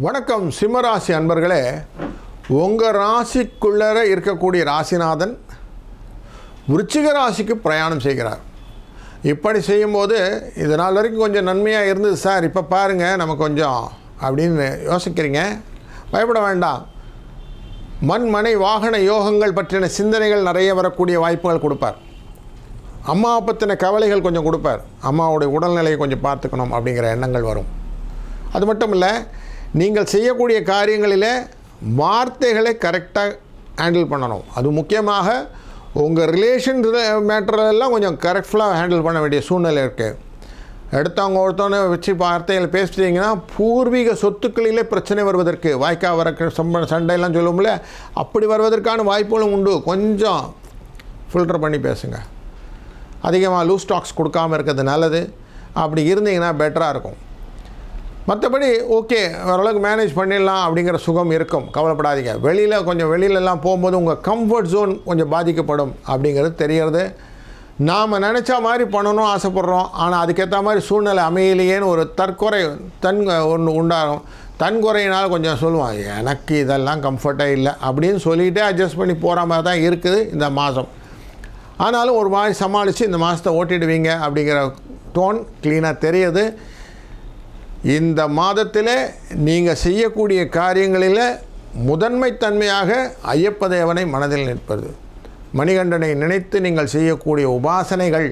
வணக்கம் சிம்மராசி அன்பர்களே. உங்கள் ராசிக்குள்ளர இருக்கக்கூடிய ராசிநாதன் விருச்சிக ராசிக்கு பிரயாணம் செய்கிறார். இப்படி செய்யும்போது இது நாள் வரைக்கும் கொஞ்சம் நன்மையாக இருந்தது சார். இப்போ பாருங்கள் நம்ம கொஞ்சம் அப்படின்னு யோசிக்கிறீங்க. பயப்பட வேண்டாம். மண் மனை வாகன யோகங்கள் பற்றின சிந்தனைகள் நிறைய வரக்கூடிய வாய்ப்புகள் கொடுப்பார். அம்மாவை பற்றின கவலைகள் கொஞ்சம் கொடுப்பார். அம்மாவுடைய உடல்நிலையை கொஞ்சம் பார்த்துக்கணும் அப்படிங்கிற எண்ணங்கள் வரும். அது மட்டும் இல்லை நீங்கள் செய்யக்கூடிய காரியங்களில் வார்த்தைகளை கரெக்டாக ஹேண்டில் பண்ணணும். அது முக்கியமாக உங்கள் ரிலேஷன் மேட்டரெல்லாம் கொஞ்சம் கரெக்ட்ஃபுல்லாக ஹேண்டில் பண்ண வேண்டிய சூழ்நிலை இருக்குது எடுத்தவங்க ஒருத்தவனை வச்சு வார்த்தைகள் பேசிட்டீங்கன்னா பூர்வீக சொத்துக்களிலே பிரச்சனை வருவதற்கு வாய்க்கா வர சம்ப சண்டையெல்லாம் சொல்லுவோம்ல அப்படி வருவதற்கான வாய்ப்புகளும் உண்டு. கொஞ்சம் ஃபில்டர் பண்ணி பேசுங்க. அதிகமாக லூஸ் ஸ்டாக்ஸ் கொடுக்காமல் இருக்கிறது நல்லது. அப்படி இருந்தீங்கன்னா பெட்டராக இருக்கும். மற்றபடி ஓகே ஓரளவுக்கு மேனேஜ் பண்ணிடலாம் அப்படிங்கிற சுகம் இருக்கும். கவலைப்படாதீங்க. வெளியில் கொஞ்சம் வெளியிலலாம் போகும்போது உங்கள் கம்ஃபர்ட் ஜோன் கொஞ்சம் பாதிக்கப்படும் அப்படிங்கிறது தெரியறது நாம் நினச்ச மாதிரி பண்ணணும் ஆசைப்பட்றோம். ஆனால் அதுக்கேற்ற மாதிரி சூழ்நிலை அமையலையேன்னு ஒரு தற்கொறை தன் ஒன்று உண்டாகும். தன்குறையினால் கொஞ்சம் சொல்லுவான் எனக்கு இதெல்லாம் கம்ஃபர்ட்டாக இல்லை அப்படின்னு சொல்லிகிட்டே அட்ஜஸ்ட் பண்ணி போகிற மாதிரி தான் இருக்குது இந்த மாதம். ஆனாலும் ஒரு மாதிரி சமாளித்து இந்த மாதத்தை ஓட்டிடுவீங்க அப்படிங்கிற டோன் க்ளீனாக தெரியுது. இந்த மாதத்தில் நீங்கள் செய்யக்கூடிய காரியங்களில் முதன்மைத்தன்மையாக ஐயப்பதேவனை மனதில் நிற்பது. மணிகண்டனை நினைத்து நீங்கள் செய்யக்கூடிய உபாசனைகள்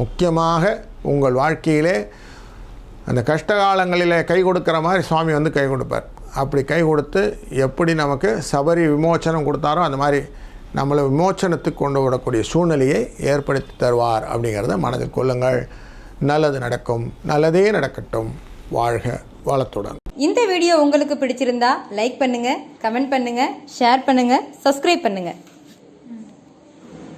முக்கியமாக உங்கள் வாழ்க்கையிலே அந்த கஷ்ட காலங்களில் கை கொடுக்குற மாதிரி சுவாமி வந்து கை கொடுப்பார். அப்படி கை கொடுத்து எப்படி நமக்கு சபரி விமோச்சனம் கொடுத்தாரோ அந்த மாதிரி நம்மளை விமோச்சனத்துக்கு கொண்டு விடக்கூடிய சூழ்நிலையை ஏற்படுத்தி தருவார் அப்படிங்கிறத மனதில் கொள்ளுங்கள். நல்லது நடக்கும். நல்லதே நடக்கட்டும். வாழ்க வளத்துடன். இந்த வீடியோ உங்களுக்கு பிடிச்சிருந்தா லைக் பண்ணுங்க கமெண்ட் பண்ணுங்க ஷேர் பண்ணுங்க சப்ஸ்கிரைப் பண்ணுங்க.